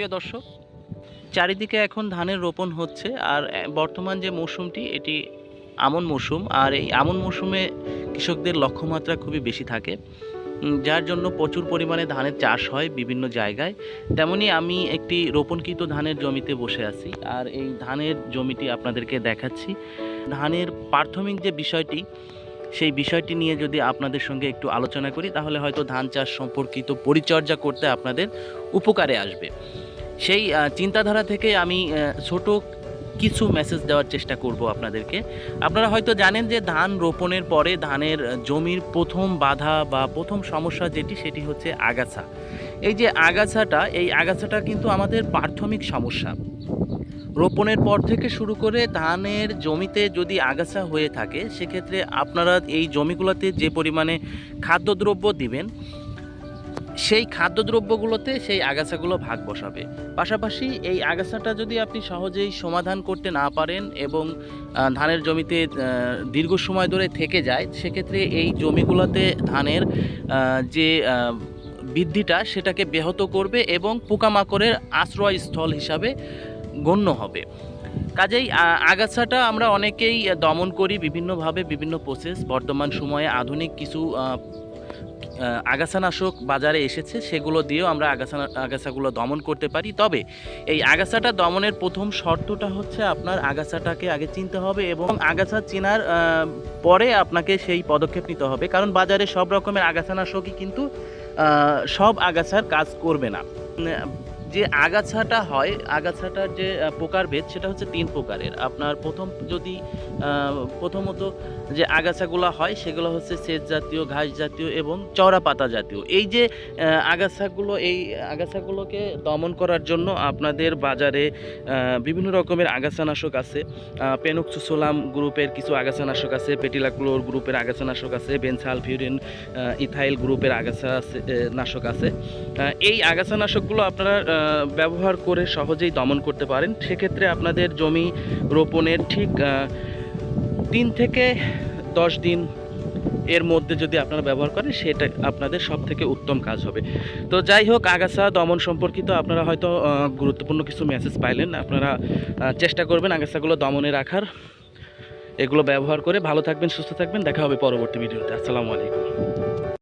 প্রিয় দর্শক, চারিদিকে এখন ধানের রোপণ হচ্ছে আর বর্তমান যে মৌসুমটি, এটি আমন মৌসুম আর এই আমন মৌসুমে কৃষকদের লক্ষ্যমাত্রা খুবই বেশি থাকে। যার জন্য প্রচুর পরিমাণে ধানের চাষ হয় বিভিন্ন জায়গায়। তেমনি আমি একটি রোপণকৃত ধানের জমিতে বসে আছি আর এই ধানের জমিটি আপনাদেরকে দেখাচ্ছি। ধানের প্রাথমিক যে বিষয়টি, সেই বিষয়টি নিয়ে যদি আপনাদের সঙ্গে একটু আলোচনা করি, তাহলে হয়তো ধান চাষ সম্পর্কিত পরিচর্যা করতে আপনাদের উপকারে আসবে। সেই চিন্তাধারা থেকে আমি ছোট কিছু মেসেজ দেওয়ার চেষ্টা করব আপনাদেরকে। আপনারা হয়তো জানেন যে ধান রোপণের পরে ধানের জমির প্রথম বাধা বা প্রথম সমস্যা যেটি, সেটি হচ্ছে আগাছা। এই যে আগাছাটা, এই আগাছাটা কিন্তু আমাদের প্রাথমিক সমস্যা। রোপণের পর থেকে শুরু করে ধানের জমিতে যদি আগাছা হয়ে থাকে, সেক্ষেত্রে আপনারা এই জমিগুলোতে যে পরিমাণে খাদ্যদ্রব্য দিবেন সেই খাদ্যদ্রব্যগুলোতে সেই আগাছাগুলো ভাগ বসাবে। পাশাপাশি এই আগাছাটা যদি আপনি সহজেই সমাধান করতে না পারেন এবং ধানের জমিতে দীর্ঘ সময় ধরে থেকে যায়, সেক্ষেত্রে এই জমিগুলোতে ধানের যে বৃদ্ধিটা সেটাকে ব্যাহত করবে এবং পোকামাকড়ের আশ্রয়স্থল হিসাবে গণ্য হবে। কাজেই আগাছাটা আমরা অনেকেই দমন করি, বিভিন্নভাবে বিভিন্ন প্রসেস বর্তমান সময়ে আধুনিক কিছু আগাছানাশক বাজারে এসেছে, সেগুলো দিয়েও আমরা আগাছা আগাছাগুলো দমন করতে পারি। তবে এই আগাছাটা দমনের প্রথম শর্তটা হচ্ছে আপনার আগাছাটাকে আগে চিনতে হবে এবং আগাছা চেনার পরে আপনাকে সেই পদক্ষেপ নিতে হবে। কারণ বাজারে সব রকমের আগাছানাশকই কিন্তু সব আগাছার কাজ করবে না। যে আগাছাটা হয় আগাছাটার যে আহ, প্রকারভেদ সেটা হচ্ছে তিন প্রকারের। আপনার প্রথম যদি প্রথমত যে আগাছাগুলো হয় সেগুলো হচ্ছে সেচ জাতীয় ঘাস জাতীয় এবং চওড়া পাতা জাতীয়। এই যে আগাছাগুলো এই আগাছাগুলোকে দমন করার জন্য আপনাদের বাজারে বিভিন্ন রকমের আগাছানাশক আছে। পেনোক্সোসোলাম গ্রুপের কিছু আগাছানাশক আছে পেটিলাক্লোর গ্রুপের আগাছানাশক আছে বেনসালফিউরিন ইথাইল গ্রুপের আগাছা আছে, নাশক আছে এই আগাছানাশকগুলো আপনারা ব্যবহার করে সহজেই দমন করতে পারেন। সেক্ষেত্রে আপনাদের জমি রোপণের ঠিক তিন থেকে দশ দিন এর মধ্যে যদি আপনারা ব্যবহার করেন, সেটা আপনাদের সব থেকে উত্তম কাজ হবে। তো যাই হোক, আগাছা দমন সম্পর্কিত আপনারা হয়তো গুরুত্বপূর্ণ কিছু মেসেজ পাইলেন। আপনারা চেষ্টা করবেন আগাছাগুলো দমনে রাখার। এগুলো ব্যবহার করে ভালো থাকবেন, সুস্থ থাকবেন। দেখা হবে পরবর্তী ভিডিওতে। আসসালামু আলাইকুম।